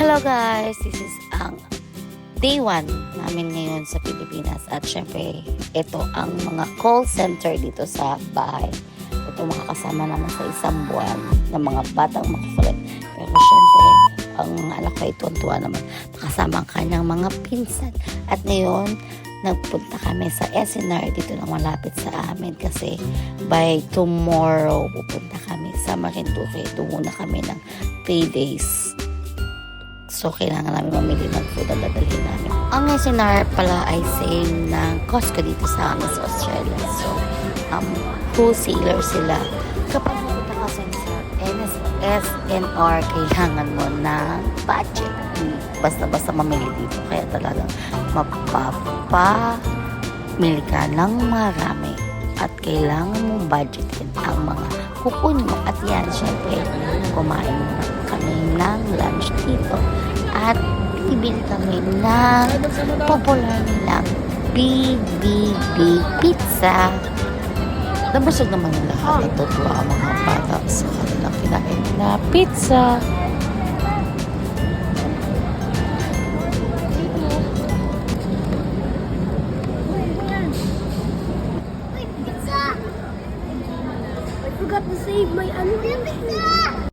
Hello guys, this is ang day one namin ngayon sa Pilipinas at syempre ito ang mga call center dito sa bahay. Ito makakasama naman sa isang buwan ng mga batang makukulit. Pero syempre, ang anak ko ay tuwan-tuwa naman makasama ang kanyang mga pinsan. At ngayon, nagpunta kami sa SNR dito na malapit sa amin kasi by tomorrow pupunta kami sa Marinduque. Doon muna kami ng 3 days. So, kailangan namin mamili ng food na dadalhin namin. Ang SNR pala ay same ng Costco dito sa amin sa Australia. So, um, wholesaler sila. Kapag pupunta ka sa SNR, kailangan mo ng budget. Basta-basta mamili dito. Kaya talagang mapapamili ka ng marami. At kailangan mong budgetin ang mga kukunin mo. At yan, syempre, kumain na kami ng lunch dito. At bibili kami ng popular nilang Big Pizza. Nabusog naman lahat. Natutuwa ang mga bata sa kanilang kinain na pizza! I forgot to save my ano. Pizza!